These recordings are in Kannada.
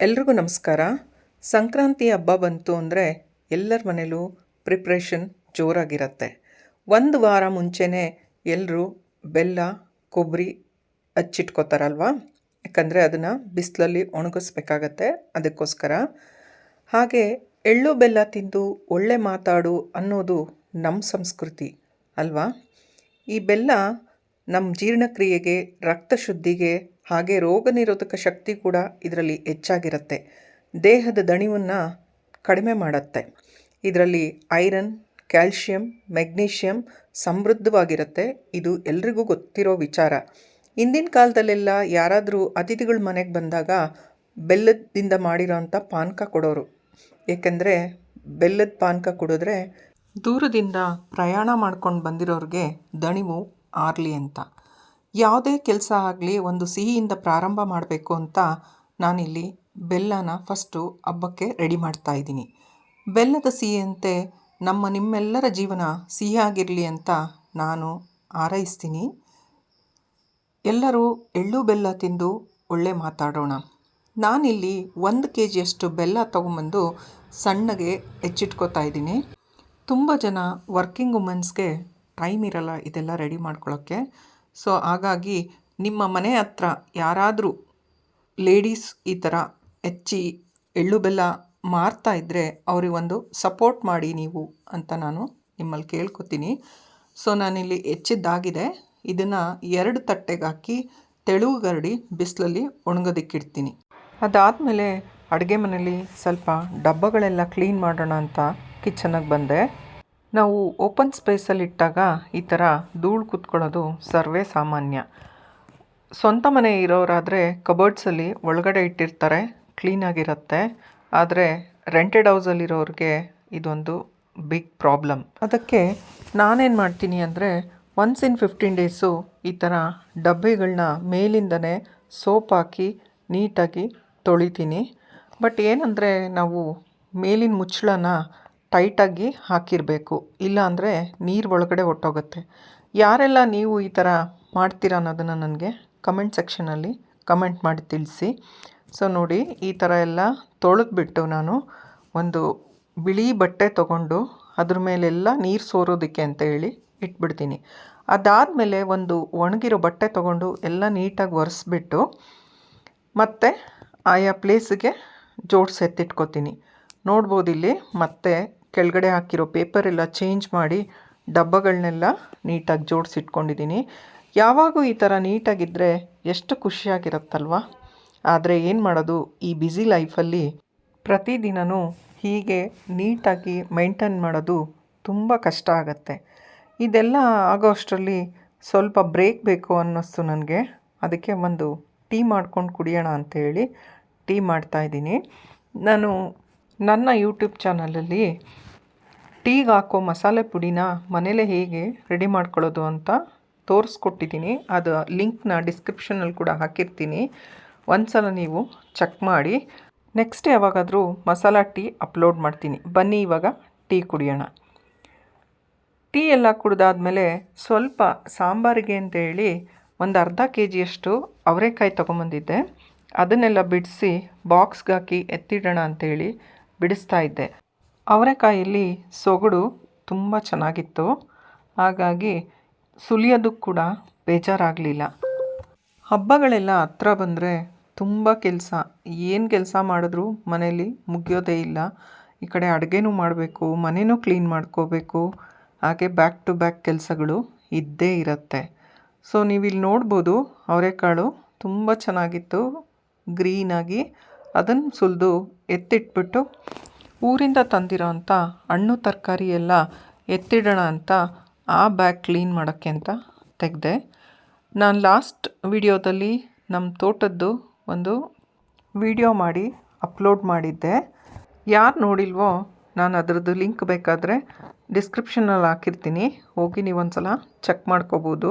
ಎಲ್ರಿಗೂ ನಮಸ್ಕಾರ. ಸಂಕ್ರಾಂತಿ ಹಬ್ಬ ಬಂತು ಅಂದರೆ ಎಲ್ಲರ ಮನೇಲೂ ಪ್ರಿಪ್ರೇಷನ್ ಜೋರಾಗಿರುತ್ತೆ. ಒಂದು ವಾರ ಮುಂಚೆನೇ ಎಲ್ಲರೂ ಬೆಲ್ಲ ಕೊಬ್ಬರಿ ಹಚ್ಚಿಟ್ಕೋತಾರಲ್ವ? ಯಾಕಂದರೆ ಅದನ್ನು ಬಿಸಿಲಲ್ಲಿ ಒಣಗಿಸ್ಬೇಕಾಗತ್ತೆ ಅದಕ್ಕೋಸ್ಕರ. ಹಾಗೆ ಎಳ್ಳು ಬೆಲ್ಲ ತಿಂದು ಒಳ್ಳೆ ಮಾತಾಡು ಅನ್ನೋದು ನಮ್ಮ ಸಂಸ್ಕೃತಿ ಅಲ್ವಾ? ಈ ಬೆಲ್ಲ ನಮ್ಮ ಜೀರ್ಣಕ್ರಿಯೆಗೆ ರಕ್ತ ಶುದ್ಧಿಗೆ ಹಾಗೆ ರೋಗ ನಿರೋಧಕ ಶಕ್ತಿ ಕೂಡ ಇದರಲ್ಲಿ ಹೆಚ್ಚಾಗಿರುತ್ತೆ. ದೇಹದ ದಣಿವನ್ನು ಕಡಿಮೆ ಮಾಡುತ್ತೆ. ಇದರಲ್ಲಿ ಐರನ್, ಕ್ಯಾಲ್ಶಿಯಂ, ಮೆಗ್ನೀಷಿಯಂ ಸಮೃದ್ಧವಾಗಿರುತ್ತೆ. ಇದು ಎಲ್ರಿಗೂ ಗೊತ್ತಿರೋ ವಿಚಾರ. ಹಿಂದಿನ ಕಾಲದಲ್ಲೆಲ್ಲ ಯಾರಾದರೂ ಅತಿಥಿಗಳು ಮನೆಗೆ ಬಂದಾಗ ಬೆಲ್ಲದಿಂದ ಮಾಡಿರೋಂಥ ಪಾನಕ ಕೊಡೋರು. ಏಕೆಂದರೆ ಬೆಲ್ಲದ ಪಾನಕ ಕುಡಿದ್ರೆ ದೂರದಿಂದ ಪ್ರಯಾಣ ಮಾಡ್ಕೊಂಡು ಬಂದಿರೋರಿಗೆ ದಣಿವು ಆರಲಿ ಅಂತ. ಯಾವುದೇ ಕೆಲಸ ಆಗಲಿ ಒಂದು ಸಿಹಿಯಿಂದ ಪ್ರಾರಂಭ ಮಾಡಬೇಕು ಅಂತ ನಾನಿಲ್ಲಿ ಬೆಲ್ಲನ ಫಸ್ಟು ಹಬ್ಬಕ್ಕೆ ರೆಡಿ ಮಾಡ್ತಾ ಇದ್ದೀನಿ. ಬೆಲ್ಲದ ಸಿಹಿಯಂತೆ ನಮ್ಮ ನಿಮ್ಮೆಲ್ಲರ ಜೀವನ ಸಿಹಿಯಾಗಿರಲಿ ಅಂತ ನಾನು ಹಾರೈಸ್ತೀನಿ ಎಲ್ಲರೂ ಎಳ್ಳು ಬೆಲ್ಲ ತಿಂದು ಒಳ್ಳೆ ಮಾತಾಡೋಣ. ನಾನಿಲ್ಲಿ ಒಂದು ಕೆ ಜಿಯಷ್ಟು ಬೆಲ್ಲ ತೊಗೊಂಬಂದು ಸಣ್ಣಗೆ ಹೆಚ್ಚಿಟ್ಕೋತಾ ಇದ್ದೀನಿ. ತುಂಬ ಜನ ವರ್ಕಿಂಗ್ ವುಮೆನ್ಸ್ಗೆ ಟೈಮ್ ಇರಲ್ಲ ಇದೆಲ್ಲ ರೆಡಿ ಮಾಡ್ಕೊಳ್ಳೋಕ್ಕೆ ಸೊ ಹಾಗಾಗಿ ನಿಮ್ಮ ಮನೆ ಹತ್ರ ಯಾರಾದರೂ ಲೇಡೀಸ್ ಈ ಥರ ಹೆಚ್ಚಿ ಎಳ್ಳು ಬೆಲ್ಲ ಮಾರ್ತಾ ಇದ್ದರೆ ಅವರಿಗೊಂದು ಸಪೋರ್ಟ್ ಮಾಡಿ ನೀವು ಅಂತ ನಾನು ನಿಮ್ಮಲ್ಲಿ ಕೇಳ್ಕೊತೀನಿ. ಸೊ ನಾನಿಲ್ಲಿ ಹೆಚ್ಚಿದ್ದಾಗಿದೆ. ಇದನ್ನು ಎರಡು ತಟ್ಟೆಗೆ ಹಾಕಿ ತೆಳುವುಗರಡಿ ಬಿಸಿಲಲ್ಲಿ ಒಣಗೋದಿಕ್ಕಿಡ್ತೀನಿ. ಅದಾದಮೇಲೆ ಅಡುಗೆ ಮನೇಲಿ ಸ್ವಲ್ಪ ಡಬ್ಬಗಳೆಲ್ಲ ಕ್ಲೀನ್ ಮಾಡೋಣ ಅಂತ ಕಿಚನಿಗೆ ಬಂದೆ. ನಾವು ಓಪನ್ ಸ್ಪೇಸಲ್ಲಿ ಇಟ್ಟಾಗ ಈ ಥರ ಧೂಳು ಕೂತ್ಕೊಳ್ಳೋದು ಸರ್ವೇ ಸಾಮಾನ್ಯ. ಸ್ವಂತ ಮನೆ ಇರೋರಾದರೆ ಕಬೋರ್ಡ್ಸಲ್ಲಿ ಒಳಗಡೆ ಇಟ್ಟಿರ್ತಾರೆ ಕ್ಲೀನಾಗಿರುತ್ತೆ ಆದರೆ ರೆಂಟೆಡ್ ಹೌಸಲ್ಲಿರೋರಿಗೆ ಇದೊಂದು ಬಿಗ್ ಪ್ರಾಬ್ಲಮ್ ಅದಕ್ಕೆ ನಾನೇನು ಮಾಡ್ತೀನಿ ಅಂದರೆ ಒನ್ಸ್ ಇನ್ ಫಿಫ್ಟೀನ್ ಡೇಸು ಈ ಥರ ಡಬ್ಬಿಗಳನ್ನ ಮೇಲಿಂದನೇ ಸೋಪ್ ಹಾಕಿ ನೀಟಾಗಿ ತೊಳಿತೀನಿ. ಬಟ್ ಏನಂದರೆ ನಾವು ಮೇಲಿನ ಮುಚ್ಚಳನ ಟೈಟಾಗಿ ಹಾಕಿರಬೇಕು. ಇಲ್ಲಾಂದರೆ ನೀರು ಒಳಗಡೆ ಒಟ್ಟೋಗುತ್ತೆ. ಯಾರೆಲ್ಲ ನೀವು ಈ ಥರ ಮಾಡ್ತೀರ ಅನ್ನೋದನ್ನು ನನಗೆ ಕಮೆಂಟ್ ಸೆಕ್ಷನಲ್ಲಿ ಕಮೆಂಟ್ ಮಾಡಿ ತಿಳಿಸಿ. ಸೊ ನೋಡಿ, ಈ ಥರ ಎಲ್ಲ ತೊಳೆದ್ಬಿಟ್ಟು ನಾನು ಒಂದು ಬಿಳಿ ಬಟ್ಟೆ ತಗೊಂಡು ಅದ್ರ ಮೇಲೆಲ್ಲ ನೀರು ಸೋರೋದಕ್ಕೆ ಅಂತ ಹೇಳಿ ಇಟ್ಬಿಡ್ತೀನಿ. ಅದಾದಮೇಲೆ ಒಂದು ಒಣಗಿರೋ ಬಟ್ಟೆ ತೊಗೊಂಡು ಎಲ್ಲ ನೀಟಾಗಿ ಒರೆಸ್ಬಿಟ್ಟು ಮತ್ತು ಆಯಾ ಪ್ಲೇಸಿಗೆ ಜೋಡಿಸಿ ಎತ್ತಿಟ್ಕೋತೀನಿ. ನೋಡ್ಬೋದು ಇಲ್ಲಿ ಮತ್ತೆ ಕೆಳಗಡೆ ಹಾಕಿರೋ ಪೇಪರೆಲ್ಲ ಚೇಂಜ್ ಮಾಡಿ ಡಬ್ಬಗಳನ್ನೆಲ್ಲ ನೀಟಾಗಿ ಜೋಡಿಸಿಟ್ಕೊಂಡಿದ್ದೀನಿ. ಯಾವಾಗೂ ಈ ಥರ ನೀಟಾಗಿದ್ದರೆ ಎಷ್ಟು ಖುಷಿಯಾಗಿರುತ್ತಲ್ವ? ಆದರೆ ಏನು ಮಾಡೋದು? ಈ ಬ್ಯುಸಿ ಲೈಫಲ್ಲಿ ಪ್ರತಿದಿನವೂ ಹೀಗೆ ನೀಟಾಗಿ ಮೈಂಟೈನ್ ಮಾಡೋದು ತುಂಬ ಕಷ್ಟ ಆಗುತ್ತೆ. ಇದೆಲ್ಲ ಆಗೋ ಅಷ್ಟರಲ್ಲಿ ಸ್ವಲ್ಪ ಬ್ರೇಕ್ ಬೇಕು ಅನ್ನಿಸ್ತು ನನಗೆ. ಅದಕ್ಕೆ ಒಂದು ಟೀ ಮಾಡ್ಕೊಂಡು ಕುಡಿಯೋಣ ಅಂತೇಳಿ ಟೀ ಮಾಡ್ತಾಯಿದ್ದೀನಿ ನಾನು ನನ್ನ ಯೂಟ್ಯೂಬ್ ಚಾನಲಲ್ಲಿ ಟೀಗೆ ಹಾಕೋ ಮಸಾಲೆ ಪುಡಿನ ಮನೇಲೇ ಹೇಗೆ ರೆಡಿ ಮಾಡ್ಕೊಳ್ಳೋದು ಅಂತ ತೋರಿಸ್ಕೊಟ್ಟಿದ್ದೀನಿ. ಅದು ಲಿಂಕ್ನ ಡಿಸ್ಕ್ರಿಪ್ಷನಲ್ಲಿ ಕೂಡ ಹಾಕಿರ್ತೀನಿ. ಒಂದು ಸಲ ನೀವು ಚೆಕ್ ಮಾಡಿ. ನೆಕ್ಸ್ಟ್ ಯಾವಾಗಾದರೂ ಮಸಾಲ ಟೀ ಅಪ್ಲೋಡ್ ಮಾಡ್ತೀನಿ. ಬನ್ನಿ ಇವಾಗ ಟೀ ಕುಡಿಯೋಣ. ಟೀ ಎಲ್ಲ ಕುಡಿದಾದ್ಮೇಲೆ ಸ್ವಲ್ಪ ಸಾಂಬಾರಿಗೆ ಅಂತೇಳಿ ಒಂದು ಅರ್ಧ ಕೆ ಜಿಯಷ್ಟು ಅವರೆಕಾಯಿ ತೊಗೊಂಬಂದಿದ್ದೆ. ಅದನ್ನೆಲ್ಲ ಬಿಡಿಸಿ ಬಾಕ್ಸ್ಗೆ ಹಾಕಿ ಎತ್ತಿಡೋಣ ಅಂತೇಳಿ ಬಿಡಿಸ್ತಾ ಇದ್ದೆ. ಅವರೆಕಾಯಲ್ಲಿ ಸೊಗಡು ತುಂಬ ಚೆನ್ನಾಗಿತ್ತು. ಹಾಗಾಗಿ ಸುಲಿಯೋದಕ್ಕೆ ಕೂಡ ಬೇಜಾರಾಗಲಿಲ್ಲ. ಹಬ್ಬಗಳೆಲ್ಲ ಹತ್ರ ಬಂದರೆ ತುಂಬ ಕೆಲಸ. ಏನು ಕೆಲಸ ಮಾಡಿದ್ರೂ ಮನೇಲಿ ಮುಗಿಯೋದೇ ಇಲ್ಲ. ಈ ಕಡೆ ಅಡುಗೆನೂ ಮಾಡಬೇಕು ಮನೆಯೂ ಕ್ಲೀನ್ ಮಾಡ್ಕೋಬೇಕು. ಹಾಗೆ ಬ್ಯಾಕ್ ಟು ಬ್ಯಾಕ್ ಕೆಲಸಗಳು ಇದ್ದೇ ಇರುತ್ತೆ. ಸೊ ನೀವಿಲ್ಲಿ ನೋಡ್ಬೋದು, ಅವರೆಕಾಳು ತುಂಬ ಚೆನ್ನಾಗಿತ್ತು. ಗ್ರೀನಾಗಿ ಅದನ್ನು ಸುಲಿದು ಎತ್ತಿಟ್ಬಿಟ್ಟು ಊರಿಂದ ತಂದಿರೋ ಅಂಥ ಹಣ್ಣು, ತರಕಾರಿ ಎಲ್ಲ ಎತ್ತಿಡೋಣ ಅಂತ ಆ ಬ್ಯಾಗ್ ಕ್ಲೀನ್ ಮಾಡೋಕ್ಕೆ ಅಂತ ತೆಗೆದೆ. ನಾನು ಲಾಸ್ಟ್ ವಿಡಿಯೋದಲ್ಲಿ ನಮ್ಮ ತೋಟದ್ದು ಒಂದು ವಿಡಿಯೋ ಮಾಡಿ ಅಪ್ಲೋಡ್ ಮಾಡಿದ್ದೆ. ಯಾರು ನೋಡಿಲ್ವೋ ನಾನು ಅದರದ್ದು ಲಿಂಕ್ ಬೇಕಾದರೆ ಡಿಸ್ಕ್ರಿಪ್ಷನಲ್ಲಿ ಹಾಕಿರ್ತೀನಿ. ಹೋಗಿ ನೀವು ಒಂದು ಸಲ ಚೆಕ್ ಮಾಡ್ಕೋಬೋದು.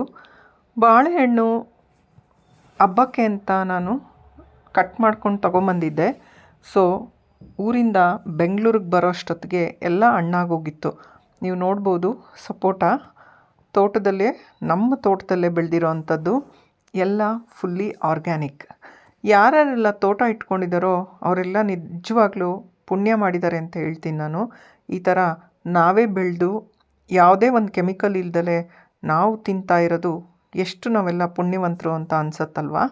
ಬಾಳೆಹಣ್ಣು ಹಬ್ಬಕ್ಕೆ ಅಂತ ನಾನು ಕಟ್ ಮಾಡ್ಕೊಂಡು ತೊಗೊಂಬಂದಿದ್ದೆ. ಸೊ ಊರಿಂದ ಬೆಂಗಳೂರಿಗೆ ಬರೋ ಅಷ್ಟೊತ್ತಿಗೆ ಎಲ್ಲ ಹಣ್ಣಾಗೋಗಿತ್ತು ನೀವು ನೋಡ್ಬೋದು, ಸಪೋಟ ತೋಟದಲ್ಲೇ, ನಮ್ಮ ತೋಟದಲ್ಲೇ ಬೆಳೆದಿರೋ ಅಂಥದ್ದು ಎಲ್ಲ ಫುಲ್ಲಿ ಆರ್ಗ್ಯಾನಿಕ್. ಯಾರ್ಯಾರೆಲ್ಲ ತೋಟ ಇಟ್ಕೊಂಡಿದ್ದಾರೋ ಅವರೆಲ್ಲ ನಿಜವಾಗ್ಲೂ ಪುಣ್ಯ ಮಾಡಿದ್ದಾರೆ ಅಂತ ಹೇಳ್ತೀನಿ ನಾನು. ಈ ಥರ ನಾವೇ ಬೆಳೆದು ಯಾವುದೇ ಒಂದು ಕೆಮಿಕಲ್ ಇಲ್ದಲೆ ನಾವು ತಿಂತಾ ಇರೋದು ಎಷ್ಟು ನಾವೆಲ್ಲ ಪುಣ್ಯವಂತರು ಅಂತ ಅನ್ಸತ್ತಲ್ವಾ?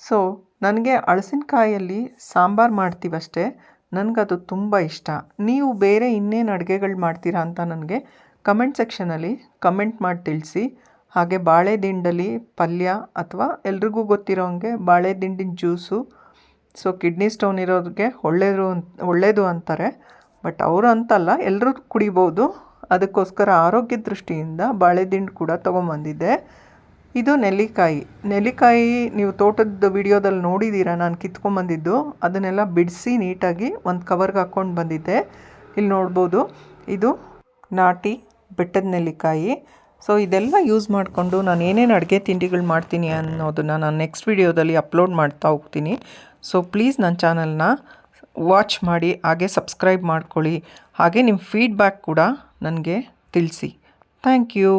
ಸೊ ನನಗೆ ಹಳಸಿನಕಾಯಲ್ಲಿ ಸಾಂಬಾರು ಮಾಡ್ತೀವಷ್ಟೇ, ನನಗದು ತುಂಬ ಇಷ್ಟ. ನೀವು ಬೇರೆ ಇನ್ನೇನು ಅಡುಗೆಗಳು ಮಾಡ್ತೀರಾ ಅಂತ ನನಗೆ ಕಮೆಂಟ್ ಸೆಕ್ಷನಲ್ಲಿ ಕಮೆಂಟ್ ಮಾಡಿ ತಿಳಿಸಿ. ಹಾಗೆ ಬಾಳೆ ದಿಂಡಲ್ಲಿ ಪಲ್ಯ ಅಥವಾ ಎಲ್ರಿಗೂ ಗೊತ್ತಿರೋ ಹಂಗೆ ಬಾಳೆ ದಿಂಡಿನ ಜ್ಯೂಸು. ಸೊ, ಕಿಡ್ನಿ ಸ್ಟೋನ್ ಇರೋರಿಗೆ ಒಳ್ಳೆಯದು ಒಳ್ಳೆಯದು ಅಂತಾರೆ. ಬಟ್ ಅವರು ಅಂತಲ್ಲ ಎಲ್ಲರೂ ಕುಡಿಬೋದು. ಅದಕ್ಕೋಸ್ಕರ ಆರೋಗ್ಯ ದೃಷ್ಟಿಯಿಂದ ಬಾಳೆದಿಂಡು ಕೂಡ ತೊಗೊಂಬಂದಿದ್ದೆ. ಇದು ನೆಲ್ಲಿಕಾಯಿ. ನೆಲ್ಲಿಕಾಯಿ ನೀವು ತೋಟದ ವಿಡಿಯೋದಲ್ಲಿ ನೋಡಿದ್ದೀರಾ? ನಾನು ಕಿತ್ಕೊಂಡ್ಬಂದಿದ್ದು ಅದನ್ನೆಲ್ಲ ಬಿಡಿಸಿ ನೀಟಾಗಿ ಒಂದು ಕವರ್ಗೆ ಹಾಕ್ಕೊಂಡು ಬಂದಿದ್ದೆ. ಇಲ್ಲಿ ನೋಡ್ಬೋದು. ಇದು ನಾಟಿ ಬೆಟ್ಟದ ನೆಲ್ಲಿಕಾಯಿ. ಸೊ ಇದೆಲ್ಲ ಯೂಸ್ ಮಾಡಿಕೊಂಡು ನಾನು ಏನೇನು ಅಡುಗೆ ತಿಂಡಿಗಳು ಮಾಡ್ತೀನಿ ಅನ್ನೋದನ್ನು ನಾನು ನೆಕ್ಸ್ಟ್ ವಿಡಿಯೋದಲ್ಲಿ ಅಪ್ಲೋಡ್ ಮಾಡ್ತಾ ಹೋಗ್ತೀನಿ. ಸೊ ಪ್ಲೀಸ್ ನನ್ನ ಚಾನಲ್ನ ವಾಚ್ ಮಾಡಿ, ಹಾಗೆ ಸಬ್ಸ್ಕ್ರೈಬ್ ಮಾಡ್ಕೊಳ್ಳಿ. ಹಾಗೆ ನಿಮ್ಮ ಫೀಡ್ಬ್ಯಾಕ್ ಕೂಡ ನನಗೆ ತಿಳಿಸಿ. Thank you